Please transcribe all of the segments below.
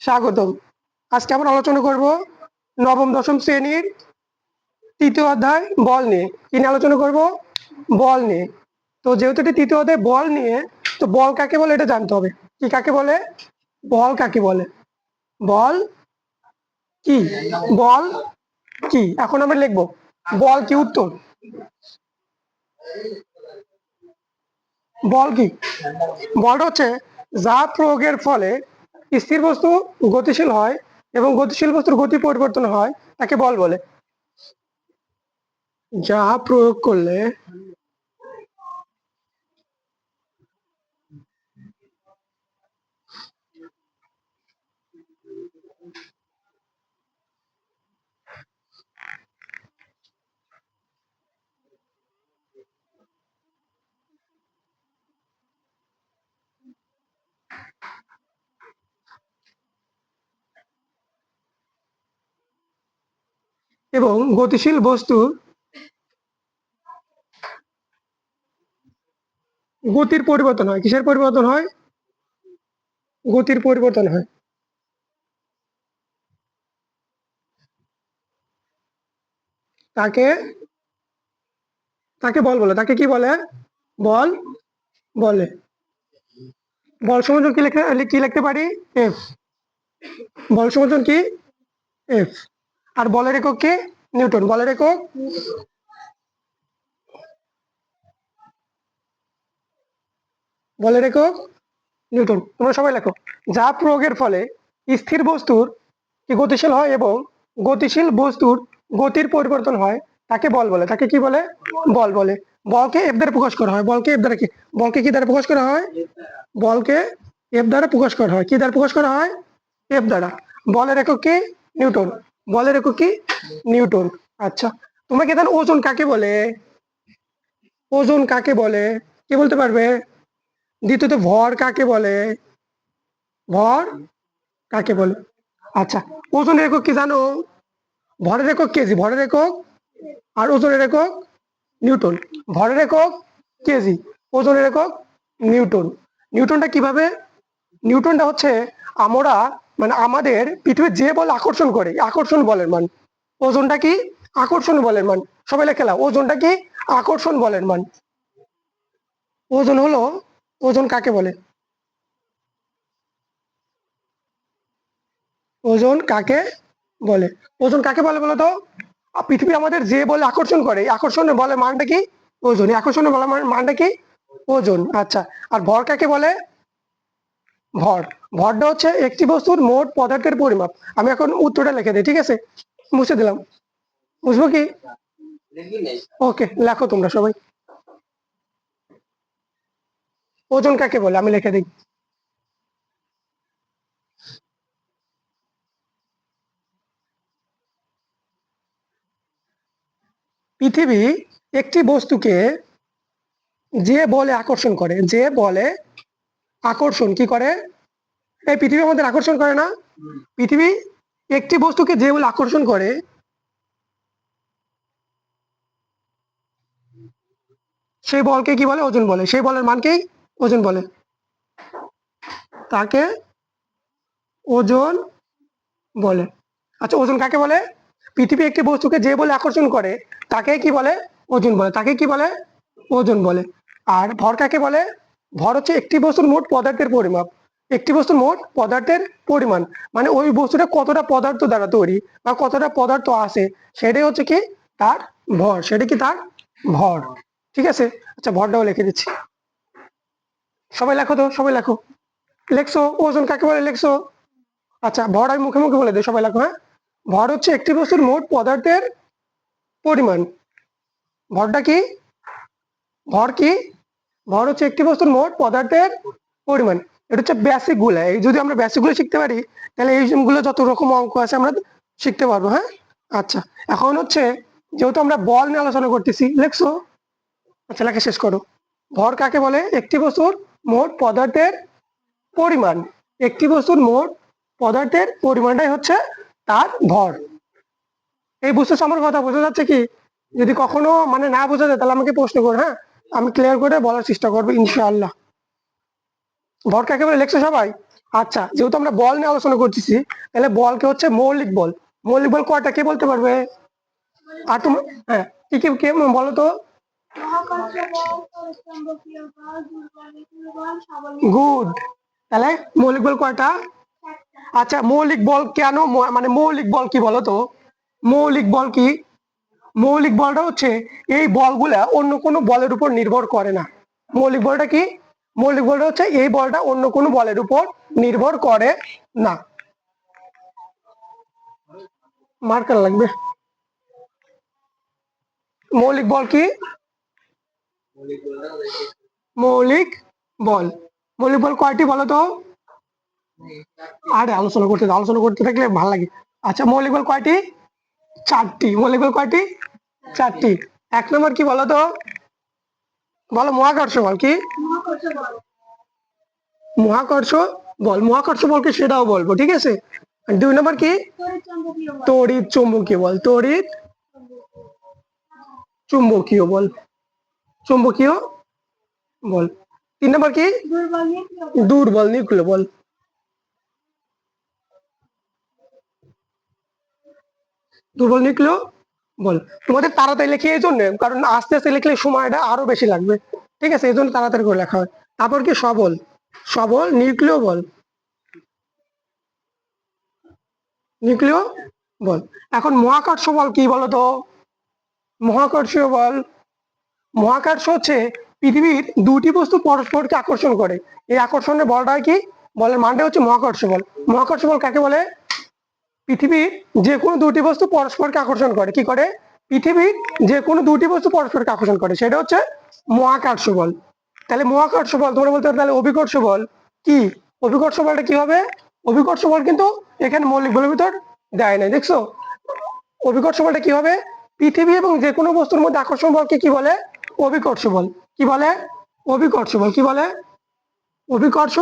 স্বাগতম। আজকে আমরা আলোচনা করব নবম, দশম শ্রেণির তৃতীয় অধ্যায় বল নিয়ে। কি নিয়ে আলোচনা করব বল নিয়ে। তো যেহেতু এটি তৃতীয় অধ্যায় বল নিয়ে, তো বল কাকে বলে এটা জানতে হবে। কি কাকে বলে? বল কাকে বলে? বল কি? বল কি? এখন আমরা লিখব, বল কি উত্তর? বল কি? বলটা হচ্ছে যা প্রয়োগের ফলে স্থির বস্তু গতিশীল হয় এবং গতিশীল বস্তুর গতি পরিবর্তন হয়, তাকে বল বলে। যা প্রয়োগ করলে এবং গতিশীল বস্তু গতির পরিবর্তন হয়। কিসের পরিবর্তন হয়? গতির পরিবর্তন হয়। তাকে তাকে বল বলে। তাকে কি বলে? বল বলে। বল সমজন কি লিখতে কি লিখতে পারি? এফ বল সমজন কি? এফ আর বলের একক কে? নিউটন। বলের একক বলের একক নিউটন। তোমরা সবাই লেখো। যা প্রয়োগের ফলে স্থির বস্তুর কি গতিশীল হয় এবং গতিশীল বস্তুর গতির পরিবর্তন হয়, তাকে বল বলে। তাকে কি বলে? বল বলে। বলকে এফ দ্বারা প্রকাশ করা হয়। বলকে এফ দ্বারা কি? বলকে কি দ্বারা প্রকাশ করা হয়? বলকে এফ দ্বারা প্রকাশ করা হয়। কি দ্বারা প্রকাশ করা হয়? এফ দ্বারা। বলের একক কি? নিউটন। বলের একক কি? নিউটন। আচ্ছা তোমাকে জানো ওজন কাকে বলে? ওজন কাকে বলে? কে বলতে পারবে? দ্বিতীয়ত, ভর কাকে বলে? ভর কাকে বলে? আচ্ছা ওজনের একক কি জানো? ভরের একক কেজি, ভরের একক আর ওজনের একক নিউটন। ভরের একক কেজি, ওজনের একক নিউটন। নিউটনটা কীভাবে? নিউটনটা হচ্ছে আমরা মানে আমাদের পৃথিবীর যে বল আকর্ষণ করে, আকর্ষণ বলের মান। ওজনটা কি? আকর্ষণ বলের মান। সবাই লেখেলা ওজনটা কি? আকর্ষণ বলের মান। ওজন হলো, ওজন কাকে বলে? ওজন কাকে বলে? ওজন কাকে বলে বলো তো? পৃথিবী আমাদের যে বলে আকর্ষণ করে এই আকর্ষণের বলে মানটা কি? ওজন। এই আকর্ষণের বলে মান- মানটা কি? ওজন। আচ্ছা। আর ভর কাকে বলে? ভর। ভরটা হচ্ছে একটি বস্তুর মোট পদার্থের পরিমাপ। আমি এখন উত্তরটা লিখে দিই, ঠিক আছে? মুছে দিলাম। বুঝব কি? ওকে, লেখো তোমরা সবাই। ওজন কাকে বলে? আমি লিখে দিই। পৃথিবী একটি বস্তুকে যে বলে আকর্ষণ করে, যে বলে আকর্ষণ কি করে? এই পৃথিবী আমাদের আকর্ষণ করে না? পৃথিবী একটি বস্তুকে যে বলে আকর্ষণ করে, সেই বলকে কি বলে? ওজন বলে। সেই বলের মানকেই ওজন বলে। তাকে ওজন বলে। আচ্ছা ওজন কাকে বলে? পৃথিবী একটি বস্তুকে যে বলে আকর্ষণ করে, তাকে কি বলে? ওজন বলে। তাকে কি বলে? ওজন বলে। আর ভর কাকে বলে? ভর হচ্ছে একটি বস্তুর মোট পদার্থের পরিমাপ। একটি বস্তুর মোট পদার্থের পরিমাণ। মানে ওই বস্তুটা কতটা পদার্থ দ্বারা তৈরি বা কতটা পদার্থ আছে, সেটাই হচ্ছে কি তার ভর, সেটা কি তার ভর। ঠিক আছে? আচ্ছা ভরটাও লিখে দিচ্ছি। সবাই লেখো তো, সবাই লেখো। লেখছো? ওজন কাকে বলে? লেখছো? আচ্ছা ভর আমি মুখে মুখে বলে দিই, সবাই লেখো হ্যাঁ? ভর হচ্ছে একটি বস্তুর মোট পদার্থের পরিমাণ। ভরটা কি? ভর কি? ভর হচ্ছে একটি বস্তুর মোট পদার্থের পরিমাণ। এটা হচ্ছে বেসিকগুলো। এই যদি আমরা বেসিকগুলো শিখতে পারি, তাহলে এই গুলো যত রকম অঙ্ক আছে আমরা শিখতে পারব হ্যাঁ? আচ্ছা এখন হচ্ছে যেহেতু আমরা বল নিয়ে আলোচনা করতেছি, লেখছো? আচ্ছা লেখা শেষ করো। ভর কাকে বলে? একটি বস্তুর মোট পদার্থের পরিমাণ। একটি বস্তুর মোট পদার্থের পরিমাণটাই হচ্ছে তার ভর এই বস্তু আমার কথা বোঝা যাচ্ছে কি? যদি কখনো মানে না বোঝা যায়, তাহলে আমাকে প্রশ্ন করো হ্যাঁ? আমি ক্লিয়ার করে বলার চেষ্টা করব, ইনশাআল্লাহ। ভর কাকে বলে লেখছো সবাই? আচ্ছা যেহেতু আমরা বল নিয়ে আলোচনা করতেছি, তাহলে বলকে হচ্ছে মৌলিক বল। মৌলিক বল কয়টা? কে বলতে পারবে? আর তোমার হ্যাঁ কি কি, কে বলো তো? গুড। তাহলে মৌলিক বল কয়টা? আচ্ছা মৌলিক বল কেন মানে মৌলিক বল কি বলো তো? মৌলিক বল কি? মৌলিক বলটা হচ্ছে এই বলগুলা অন্য কোনো বলের উপর নির্ভর করে না। মৌলিক বলটা কি? মৌলিক বলটা হচ্ছে এই বলটা অন্য কোনো বলের উপর নির্ভর করে না। মার্কার লাগবে। মৌলিক বল কি? মৌলিক বল। মৌলিক বল কয়টি বলো তো? আরে আলোচনা করতে আলোচনা করতে থাকলে ভালো লাগে। আচ্ছা মৌলিক বল কয়টি? চারটি। মৌলিক বল কয়টি? চারটি। এক নম্বর কি বলো তো? বলো মহাকর্ষ বল কি? মহাকর্ষ বল। মহাকর্ষ বলকে সেটাও বলব, ঠিক আছে? দুই নম্বর কি? তড়িৎ চুম্বকীয় বল। তড়িৎ চুম্বকীয় বল। চুম্বকীয় বল। তিন নম্বর কি? দুর্বল নিউক্লিয় বল। দুর্বল নিউক্লিয় বল। তোমাদের তাড়াতাড়ি লেখে এই জন্য, কারণ আস্তে আস্তে লিখলে সময়টা আরও বেশি লাগবে। ঠিক আছে, এই জন্য তাড়াতাড়ি করে লেখা হয়। তারপর কি সবল? সবল, নিউক্লিয় বল। নিউক্লিয় বল। এখন মহাকর্ষ বল কি বলো তো মহাকর্ষীয় বল। মহাকর্ষ হচ্ছে পৃথিবীর দুটি বস্তু পরস্পরকে আকর্ষণ করে। এই আকর্ষণের বলটা কি? বলের মানটা হচ্ছে মহাকর্ষ বল। মহাকর্ষ বল কাকে বলে? পৃথিবীর যে কোনো দুটি বস্তু পরস্পরকে আকর্ষণ করে। কি করে? পৃথিবীর যে কোনো দুটি বস্তু পরস্পরকে আকর্ষণ করে। সেটা হচ্ছে মহাকর্ষ বল তাহলে মহাকর্ষ বল তোমরা বলতে পারো তাহলে অভিকর্ষ বল কি? অভিকর্ষ বলটা কি হবে অভিকর্ষ বল কিন্তু এখানে মৌলিক বলের ভিতর দেয় নাই, দেখছ? অভিকর্ষ বলটা কি হবে পৃথিবী এবং যে কোনো বস্তুর মধ্যে আকর্ষণ বলকে কি বলে? অভিকর্ষ বল কি বলে? অভিকর্ষ বল কি বলে? অভিকর্ষ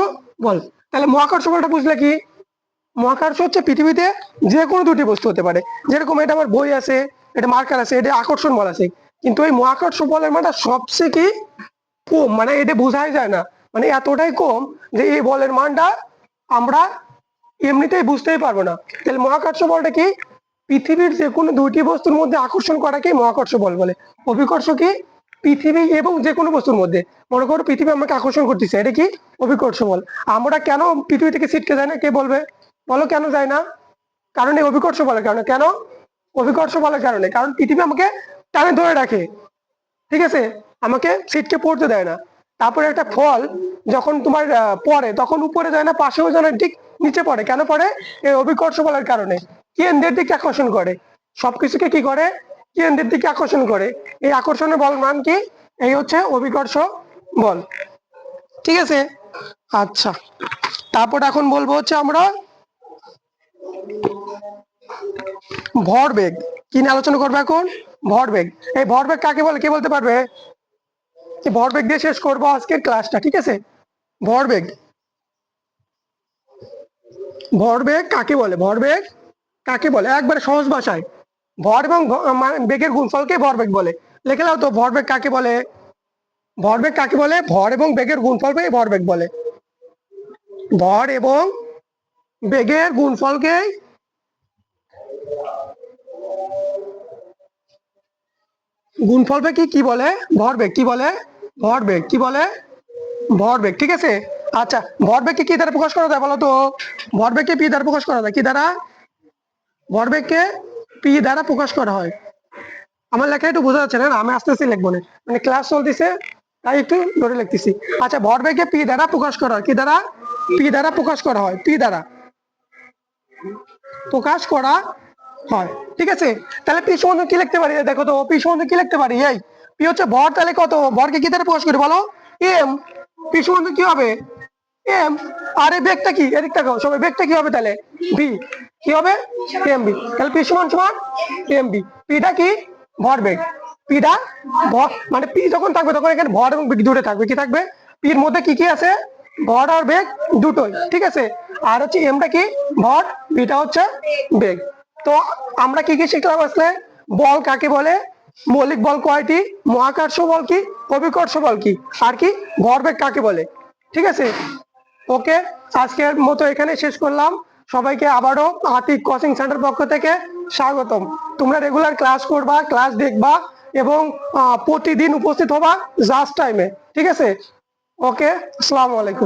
বল তাহলে মহাকর্ষ বলটা বুঝলে কি? মহাকর্ষ হচ্ছে পৃথিবীতে যে কোনো দুটি বস্তু হতে পারে। যেরকম এটা আমার বই আছে, এটা মার্কার আছে, এটা আকর্ষণ বল আছে। কিন্তু এই মহাকর্ষ বলের মানটা সবচেয়ে কি কম? মানে এটা বোঝাই যায় না। মানে এতটাই কম যে এই বলের মানটা আমরা এমনিতেই বুঝতেই পারব না। তাহলে মহাকর্ষ বলটা কি? পৃথিবীর যে কোনো দুইটি বস্তুর মধ্যে আকর্ষণ করাকে মহাকর্ষ বল বলে। অভিকর্ষ কি? পৃথিবী এবং যে কোনো বস্তুর মধ্যে। মনে করো পৃথিবী আমাকে আকর্ষণ করতেছে, এটা কি? অভিকর্ষ বল। আমরা কেন পৃথিবী থেকে ছিটকে যায় না? কে বলবে? বলো কেন যায় না? কারণ এই অভিকর্ষ বলের কারণে। কেন? অভিকর্ষ বলের কারণে। কারণ পৃথিবী আমাকে টানে ধরে রাখে। ঠিক আছে? আমাকে সিটকে পড়তে দেয় না। তারপরে একটা ফল যখন তোমার পড়ে, তখন উপরে যায় না, পাশেও যায় না, ঠিক নিচে পড়ে। কেন পড়ে? এই অভিকর্ষ বলের কারণে। কেন্দ্রের দিকে আকর্ষণ করে? সবকিছুকে কি করে? কেন্দ্রের দিকে আকর্ষণ করে? এই আকর্ষণের বল মান কি? এই হচ্ছে অভিকর্ষ বল। ঠিক আছে? আচ্ছা। তারপর এখন বলব হচ্ছে আমরা ভরবেগ। কি নিয়ে আলোচনা করব এখন? ভরবেগ। এই ভরবেগ কাকে বলে? কে বলতে পারবে? ভরবেগ দিয়ে শেষ করব আজকের ক্লাসটা, ঠিক আছে? ভরবেগ। ভরবেগ কাকে বলে? ভরবেগ কাকে বলে? একবারে সহজ ভাষায়। ভর এবং মানে বেগের গুণফলকে ভরবেগ বলে। লিখে নাও তো, ভরবেগ কাকে বলে? ভরবেগ কাকে বলে? ভর এবং বেগের গুণফলকে ভরবেগ বলে। ভর এবং বেগের গুণফলকে গুণফলকে কি কি বলে? ভরবেগ কি বলে? ভরবেগ কি বলে? ভরবেগ ঠিক আছে? আচ্ছা ভরবেগকে কি দ্বারা প্রকাশ করা যায় বলো তো? ভরবেগকে পি দ্বারা প্রকাশ করা যায়? কি দ্বারা? ভরবেগকে পি দ্বারা প্রকাশ করা হয়। আমার লেখা একটু বোঝা যাচ্ছে না আমি আস্তে আস্তে লিখব না। মানে ক্লাস চলতেছে, তাই একটু ধরে লিখতেছি। আচ্ছা ভরবেগকে পি দ্বারা প্রকাশ করা হয়। কি দ্বারা? পি দ্বারা প্রকাশ করা হয়। পি দ্বারা। প্রকাশ করা হয়। ঠিক আছে? তাহলে পি সমান কি লিখতে পারি? দেখো তো পি সমান কি লিখতে পারি? এই পি হচ্ছে ভর, তাহলে কত? ভরকে কি দ্বারা প্রকাশ করি বলো? এম পি সমান কি হবে? এম আর এই বেগটা কি? এদিকটা খাও সবাই বেগটা কি হবে তাহলে? বি কি হবে? এম বি তাহলে পি সমান সমান এম বি পিটা কি? ভর বেগ। পিটা ভর মানে পি যখন থাকবে, তখন এখানে ভর এবং বেগ দুটো থাকবে। কি থাকবে? পির মধ্যে কি কি আছে? ভর আর বেগ দুটোই, ঠিক আছে? আর হচ্ছে এমটা কি? ভর বিটা হচ্ছে বেগ। তো আমরা কি কি শিখলাম আসলে? বল কাকে বলে? মৌলিক বল কয়টি? মহাকর্ষ বল কি? অভিকর্ষ বল কি? আর কি? ভরবেগ কাকে বলে? ঠিক আছে? ওকে, আজকের মতো এখানে শেষ করলাম। সবাইকে আবারও আতিক কোচিং সেন্টার পক্ষ থেকে স্বাগতম। তোমরা রেগুলার ক্লাস করবা ক্লাস দেখবা এবং প্রতিদিন উপস্থিত হবা জাস্ট টাইমে ঠিক আছে? ওকে, আসসালামু আলাইকুম।